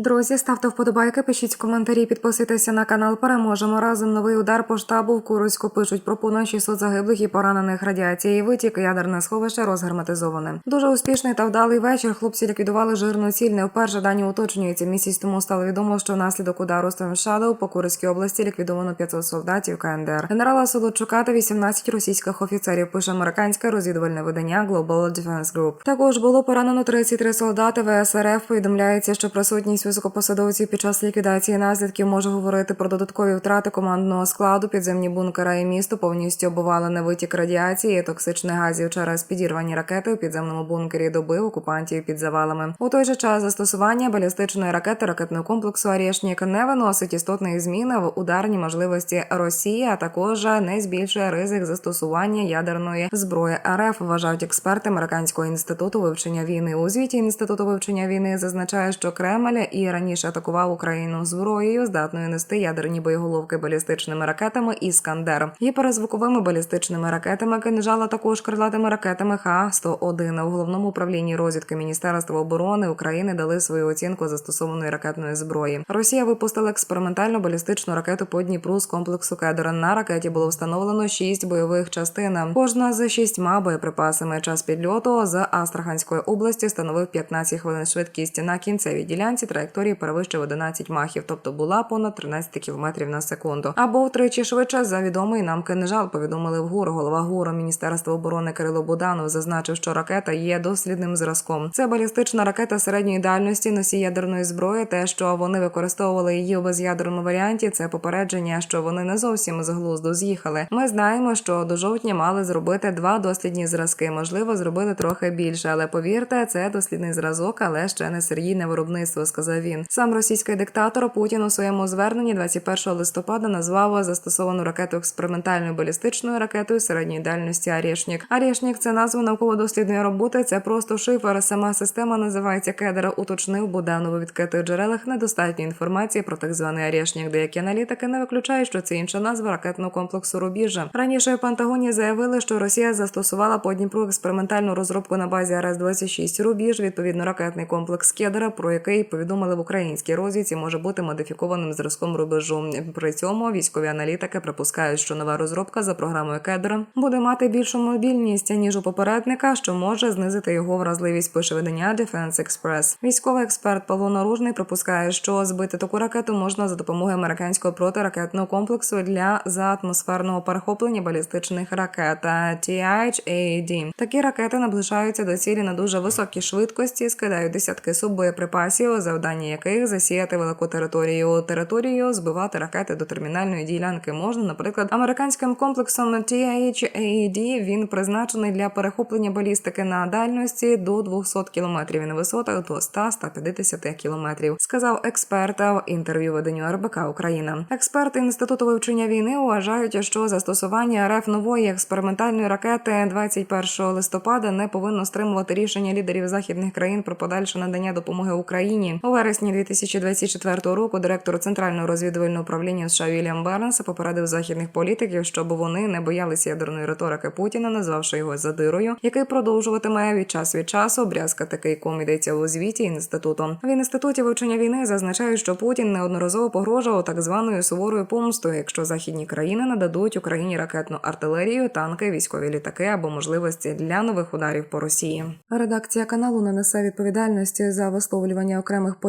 Друзі, ставте вподобайки, пишіть коментарі, підписуйтеся на канал. Переможемо разом. Новий удар по штабу в Куровську пишуть про понад 600 загиблих і поранених радіації. Витік ядерне сховище розгерметизоване. Дуже успішний та вдалий вечір. Хлопці ліквідували жирну ціль. Не вперше дані уточнюються. Місяць тому стало відомо, що внаслідок удару Shadow по Курській області ліквідовано 500 солдатів КНДР. Генерала Солодчука та 18 російських офіцерів. Пише американське розвідувальне видання Global Defense Group. Також було поранено 33 солдати ВСРФ. Повідомляється, що присутність високопосадовців під час ліквідації наслідків може говорити про додаткові втрати командного складу. Підземні бункера і місто повністю обувалене витік радіації, і токсичних газів через підірвані ракети у підземному бункері добив окупантів під завалами. У той же час застосування балістичної ракети ракетного комплексу «Арєшнік» не виносить істотних змін в ударні можливості Росії, а також не збільшує ризик застосування ядерної зброї РФ. Вважають експерти американського інституту вивчення війни. У звіті інституту вивчення війни зазначає, що Кремль і раніше атакував Україну зброєю, здатною нести ядерні боєголовки балістичними ракетами Іскандер, гіперзвуковими балістичними ракетами, кинжал, а також крилатими ракетами Х-101. У головному управлінні розвідки Міністерства оборони України дали свою оцінку застосованої ракетної зброї. Росія випустила експериментальну балістичну ракету по Дніпру з комплексу Кедр. На ракеті було встановлено шість бойових частин. Кожна з шістьма боєприпасами. Час підльоту з Астраханської області становив 15 хвилин. Швидкість на кінцевій ділянці траєкторії перевищив 11 махів, тобто була понад 13 км на секунду. Або втричі швидше за відомий нам кинжал. Повідомили в ГУР. Голова ГУРу Міністерства оборони Кирило Буданов зазначив, що ракета є дослідним зразком. Це балістична ракета середньої дальності носій ядерної зброї. Те, що вони використовували її у без'ядерному варіанті, це попередження, що вони не зовсім з глузду з'їхали. Ми знаємо, що до жовтня мали зробити два дослідні зразки. Можливо, зробили трохи більше, але повірте, це дослідний зразок, але ще не серійне виробництво, сказав він. Сам російський диктатор Путін у своєму зверненні 21 листопада назвав застосовану ракету експериментальною балістичною ракетою середньої дальності Арєшнік. Арєшнік це назва науково-дослідної роботи. Це просто шифр. Сама система називається Кедра. Уточнив Буданов у відкритих джерелах. Недостатньо інформації про так званий Арєшнік. Деякі аналітики не виключають, що це інша назва ракетного комплексу Рубіжа. Раніше в Пентагоні заявили, що Росія застосувала по Дніпру експериментальну розробку на базі РС-26 Рубіж. Відповідно, ракетний комплекс Кедра, про який повідомили в українській розвідці, може бути модифікованим зразком рубежу. При цьому військові аналітики припускають, що нова розробка за програмою Кедра буде мати більшу мобільність ніж у попередника, що може знизити його вразливість. Пише видання Defense Express. Військовий експерт Павло Наружний припускає, що збити таку ракету можна за допомогою американського протиракетного комплексу для заатмосферного перехоплення балістичних ракет THAAD. Такі ракети наближаються до цілі на дуже високій швидкості, скидають десятки суббоєприпасів, завдання яких засіяти велику територію. Територію збивати ракети до термінальної ділянки можна, наприклад, американським комплексом THAAD. Він призначений для перехоплення балістики на дальності до 200 км і на висотах до 100-150 км, сказав експерт в інтерв'ю виданню РБК Україна. Експерти інституту вивчення війни вважають, що застосування РФ нової експериментальної ракети 21 листопада не повинно стримувати рішення лідерів західних країн про подальше надання допомоги Україні. Вересні 2024 року директор центрального розвідувального управління США Вільям Барнс попередив західних політиків, щоб вони не боялися ядерної риторики Путіна, назвавши його задирою, який продовжуватиме від час від часу брязкати кийком йдеться у звіті інституту. В інституті вивчення війни зазначають, що Путін неодноразово погрожував так званою суворою помстою, якщо західні країни нададуть Україні ракетну артилерію, танки, військові літаки або можливості для нових ударів по Росії. Редакція каналу не несе відповідальності за висловлювання окремих